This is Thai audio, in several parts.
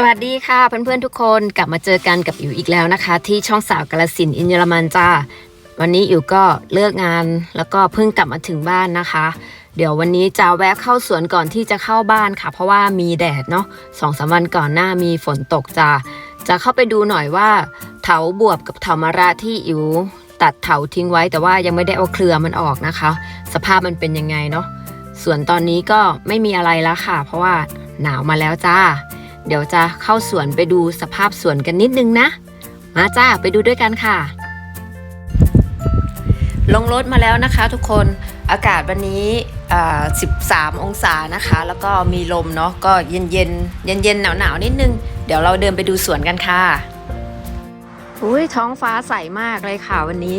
สวัสดีค่ะเพื่อนๆทุกคนกลับมาเจอกันกับอิ๋วอีกแล้วนะคะ ที่ช่องสาวกาลสินอินเยอรมันจ้าวันนี้อิ๋วก็เลิกงานแล้วก็เพิ่งกลับมาถึงบ้านนะคะ เดี๋ยววันนี้จะแวะเข้าสวนก่อนที่จะเข้าบ้านค่ะ เพราะว่ามีแดดเนาะสองสามวันก่อนหน้ามีฝนตกจ้าจะเข้าไปดูหน่อยว่าเถาบวบกับเถามะระที่อิ๋วตัดเถาทิ้งไว้แต่ว่ายังไม่ได้เอาเครือมันออกนะคะ สภาพมันเป็นยังไงเนาะส่วนตอนนี้ก็ไม่มีอะไรแล้วค่ะ เพราะว่าหนาวมาแล้วจ้า เดี๋ยวจะเข้าสวนไปดูสภาพสวนกันนิดนึงนะ มาจ้าไปดูด้วยกันค่ะ ลงรถมาแล้วนะคะทุกคนอากาศวันนี้ 13 องศานะคะ แล้วก็มีลมเนาะก็เย็นเย็นเย็นเย็นหนาวหนาวนิดนึง เดี๋ยวเราเดินไปดูสวนกันค่ะอุ้ยท้องฟ้าใสมากเลยค่ะวันนี้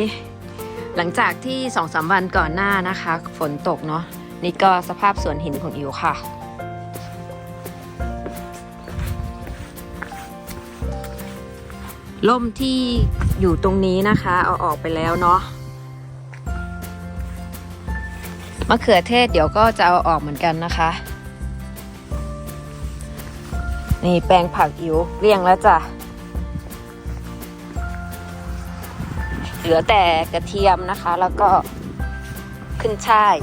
หลังจากที่สองสามวันก่อนหน้านะคะ ฝนตกเนาะนี่ก็สภาพสวนหินของอิวค่ะ ล่มที่อยู่ตรงนี้นะคะ เอาออกไปแล้วเนาะมะเขือเทศเดี๋ยวก็จะเอาออกเหมือนกันนะคะ นี่แปลงผักอิ๋วเรียงแล้วจ้ะ เหลือแต่กระเทียมนะคะแล้วก็ขึ้นช่าย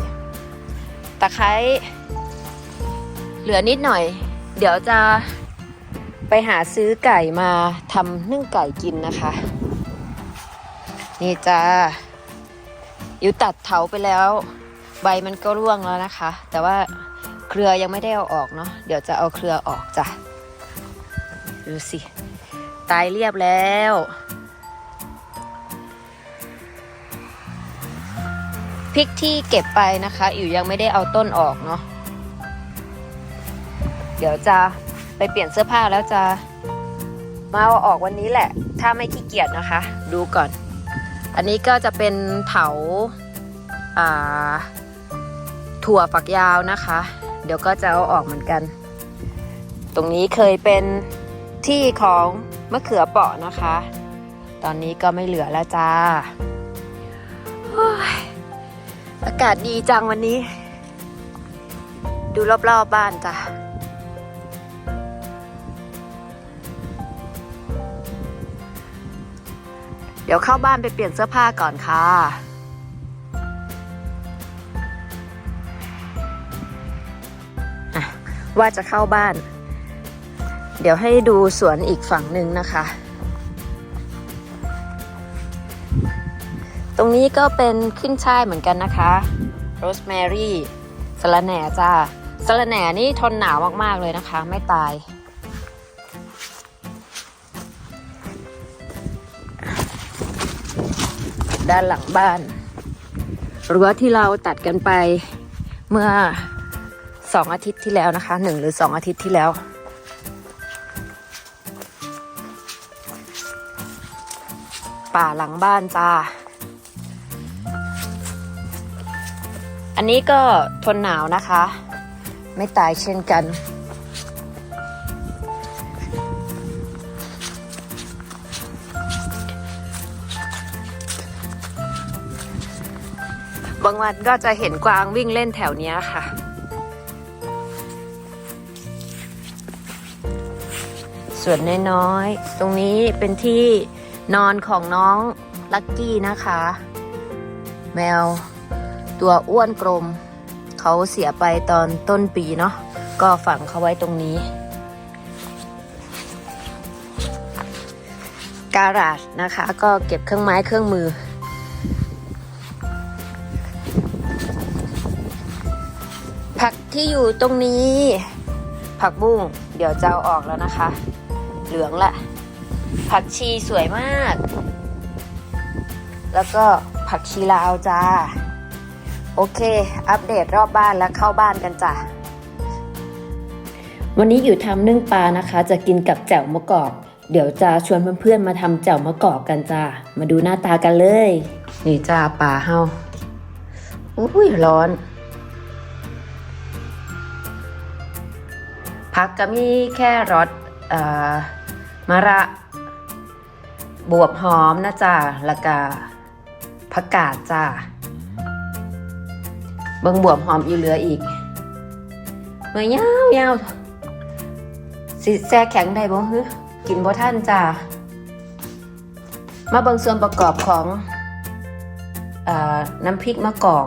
ตะไคร้เหลือนิดหน่อย เดี๋ยวจะ ไปหาซื้อไก่มาทำนึ่งไก่กินนะคะ นี่จ้าอยู่ตัดเถาไปแล้ว ใบมันก็ร่วงแล้วนะคะ แต่ว่าเครือยังไม่ได้เอาออกเนาะเดี๋ยวจะเอาเครือออกจ้ะดูสิตายเรียบแล้ว พริกที่เก็บไปนะคะอิ๋วยังไม่ได้เอาต้นออกเนาะเดี๋ยวจะ ไปเปลี่ยนเสื้อผ้าแล้วจะมาเอาออกวันนี้แหละ ถ้าไม่ขี้เกียจนะคะ ดูก่อน อันนี้ก็จะเป็นเถาถั่วฝักยาวนะคะ เดี๋ยวก็จะเอาออกเหมือนกัน ตรงนี้เคยเป็นที่ของมะเขือเปาะนะคะ ตอนนี้ก็ไม่เหลือแล้วจ้าโอ้ยอากาศดีจังวันนี้ ดูรอบๆบบ้านจ้ะ เดี๋ยวเข้าบ้านไปเปลี่ยนเสื้อผ้าก่อนค่ะ ว่าจะเข้าบ้าน เดี๋ยวให้ดูสวนอีกฝั่งหนึ่งนะคะ ตรงนี้ก็เป็นขึ้นช่ายเหมือนกันนะคะ โรสแมรี่สะระแหน่จ้าสะระแหน่นี่ทนหนาวมาก ๆ เลยนะคะ ไม่ตาย ด้านหลังบ้านรั้วที่เราตัดกันไปเมื่อสองอาทิตย์ที่แล้วนะคะหนึ่งหรือสองอาทิตย์ที่แล้ว ป่าหลังบ้านจ้า อันนี้ก็ทนหนาวนะคะ ไม่ตายเช่นกันางวันก็จะเห็นกวางวิ่งเล่นแถวนี้ค่ะ ส่วนน้อยๆ ตรงนี้เป็นที่นอนของน้องลักกี้นะคะ แมวตัวอ้วนกลม เขาเสียไปตอนต้นปีเนาะก็ฝังเขาไว้ตรงนี้การาจนะคะ ก็เก็บเครื่องไม้เครื่องมือ ที่อยู่ตรงนี้ ผักบุ้งเดี๋ยวจะเอาออกแล้วนะคะ เหลืองละ ผักชีสวยมาก แล้วก็ผักชีลาวจ้า โอเค อัปเดตรอบบ้านแล้วเข้าบ้านกันจ้ะวันนี้อยู่ทำนึ่งปลานะคะ จะกินกับแจ่วมะกอก เดี๋ยวจะชวนเพื่อนๆมาทำแจ่วมะกอกกันจ้ามาดูหน้าตากันเลย นี่จ้าปลาเฮาอุ้ยร้อน ผักก็มีแค่รสเอ่อมะระบวบหอมนะจ้าแล้วก็ผักกาดจ้าเบิ่งบวบหอมอยู่เหลืออีกเมื่อยาวยาวสิแซ่แข็งได้บ่ฮึกินบ่ท่านจ้ามาเบิ่งส่วนประกอบของออน้ำพริกมะกอก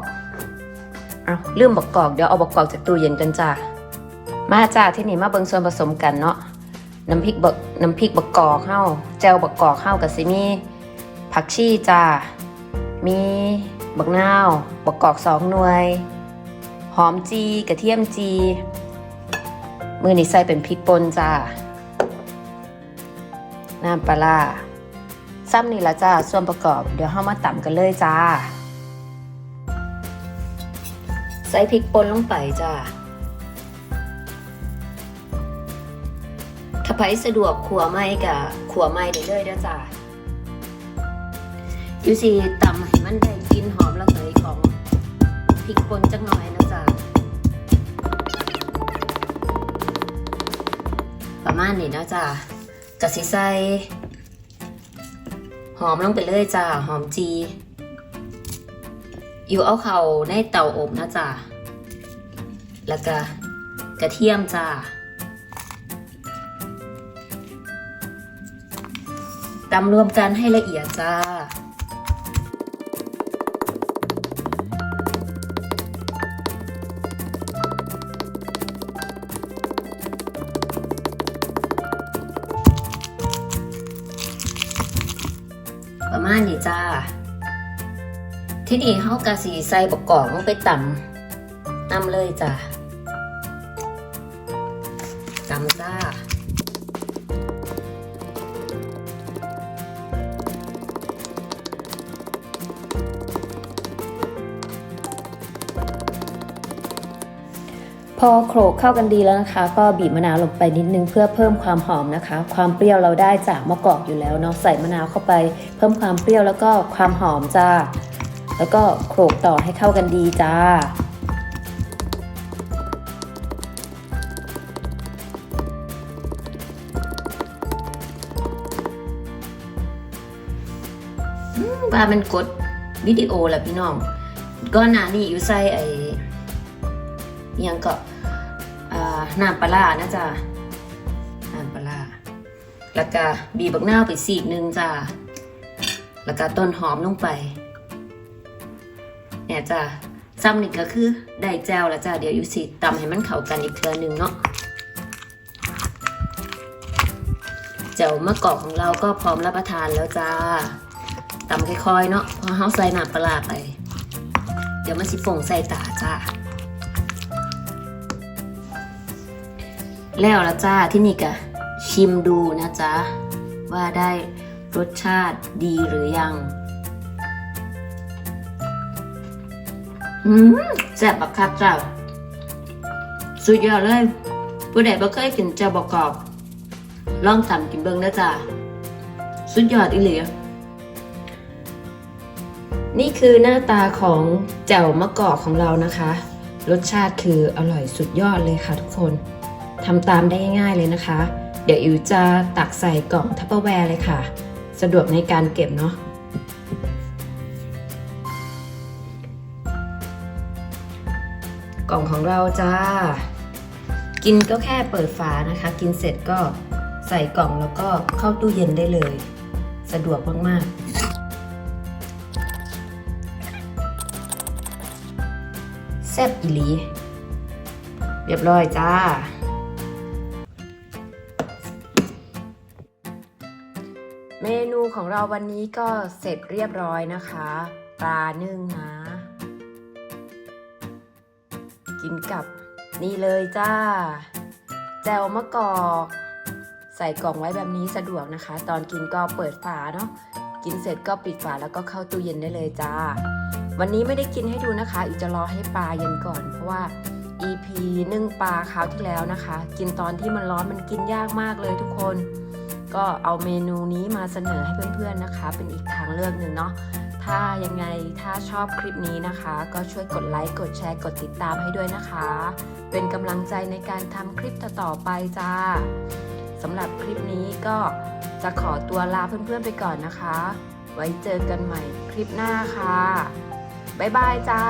เอาลืมบักกอก เดี๋ยวเอาบักกอกจากตู้เย็นกันจ้า มาจ้าที่นี่มาเบิ่งส่วนผสมกันเนาะน้ำพริกบักน้ำพริกบักกอกเฮาแจ่วบักกอกเฮากับสิมีผักชีจ้ามีบักนาวบักกอกสองหน่วย หอมจีกระเทียมจี มือนี้ใส่เป็นพริกป่นจ้าน้ำปลาซ้ำนี่ละจ้าส่วนประกอบเดี๋ยวเฮามาต่ำกันเลยจ้า ใส่พริกป่นลงไปจ้า ถ้าไผสะดวกขัวไม้กับขัวไม้ได้เลยเด้อจ้าอยู่สิตำให้มันได้กลินหอมระเหยของพริกป่นจักหน่อยนะจ๊ะประมาณนี้นะจ๊ะกะสิใส่หอมลงไปเลยจ้ะหอมจี อยู่เอาเข่าในเตาอบนะจ๊ะแล้วก็กระเทียมจ้า ตำรวมกันให้ละเอียดจ้า ประมาณนี้จ้า ที่นี่เฮากะสีใส่บกกอกลงไปต่ำนำเลยจ้าตำจ้า พอโขลกเข้ากันดีแล้วนะคะ ก็บีบมะนาวลงไปนิดนึงเพื่อเพิ่มความหอมนะคะ ความเปรี้ยวเราได้จากมะกอกอยู่แล้วเนาะใส่มะนาวเข้าไป เพิ่มความเปรี้ยวแล้วก็ความหอมจ้าแล้วก็โขลกต่อให้เข้ากันดีจ้าว่ามันกดวิดีโอแหละพี่น้องก้อนานี่อยู่ใส่ไอยังก็ น้ำปลาร้านะจ๊ะน้ำปลาร้าแล้วก็บีบบักนาวไปสีกหนึ่งจ้ะแล้วก็ต้นหอมลงไป เนี่ยจ้ะซ้ำนี่ก็คือได้แจวแล้วจ้ะเดี๋ยวอยู่สิตำให้มันเข้ากันอีกเทือหนึ่งเนาะแจวมะกอกของเราก็พร้อมรับประทานแล้วจ้าตำค่อยๆเนาะเพอเฮาใส่น้ำปลาร้าไป เดี๋ยวมันสิฟงใส่ตาจ้า แล้วละจ้าที่นี่ก็ชิมดูนะจ๊ะ ว่าได้รสชาติดีหรือยัง อืมแซ่บบักคักจ้าสุดยอดเลย ผู้ใดบ่เคยกินเจ้าบกอบลองตำกินเบิ่งนะจ้าสุดยอดอีหลีนี่คือหน้าตาของแจ่วมะกอกของเรานะคะ รสชาติคืออร่อยสุดยอดเลยค่ะทุกคน ทำตามได้ง่ายๆเลยนะคะ เดี๋ยวอิวจะตักใส่กล่องทัพเปอร์แวร์เลยค่ะ สะดวกในการเก็บเนาะกล่องของเราจ้า กินก็แค่เปิดฝานะคะ กินเสร็จก็ใส่กล่องแล้วก็เข้าตู้เย็นได้เลย สะดวกมากๆแซ่บอีหลี เรียบร้อยจ้า เมนูของเราวันนี้ก็เสร็จเรียบร้อยนะคะ ปลานึ่งนะ กินกับนี่เลยจ้า แจวมะกอก ใส่กล่องไว้แบบนี้สะดวกนะคะ ตอนกินก็เปิดฝาเนาะกินเสร็จก็ปิดฝาแล้วก็เข้าตู้เย็นได้เลยจ้า วันนี้ไม่ได้กินให้ดูนะคะ อีกจะรอให้ปลาเย็นก่อนเพราะว่า EP นึ่งปลาคราวที่แล้วนะคะ กินตอนที่มันร้อนมันกินยากมากเลยทุกคน ก็เอาเมนูนี้มาเสนอให้เพื่อนๆนะคะ เป็นอีกทางเลือกหนึ่งเนาะถ้ายังไงถ้าชอบคลิปนี้นะคะ ก็ช่วยกดไลค์กดแชร์กดติดตามให้ด้วยนะคะ เป็นกำลังใจในการทำคลิปต่อๆไปจ้าสำหรับคลิปนี้ก็จะขอตัวลาเพื่อนๆไปก่อนนะคะ ไว้เจอกันใหม่คลิปหน้าค่ะบ๊ายบายจ้า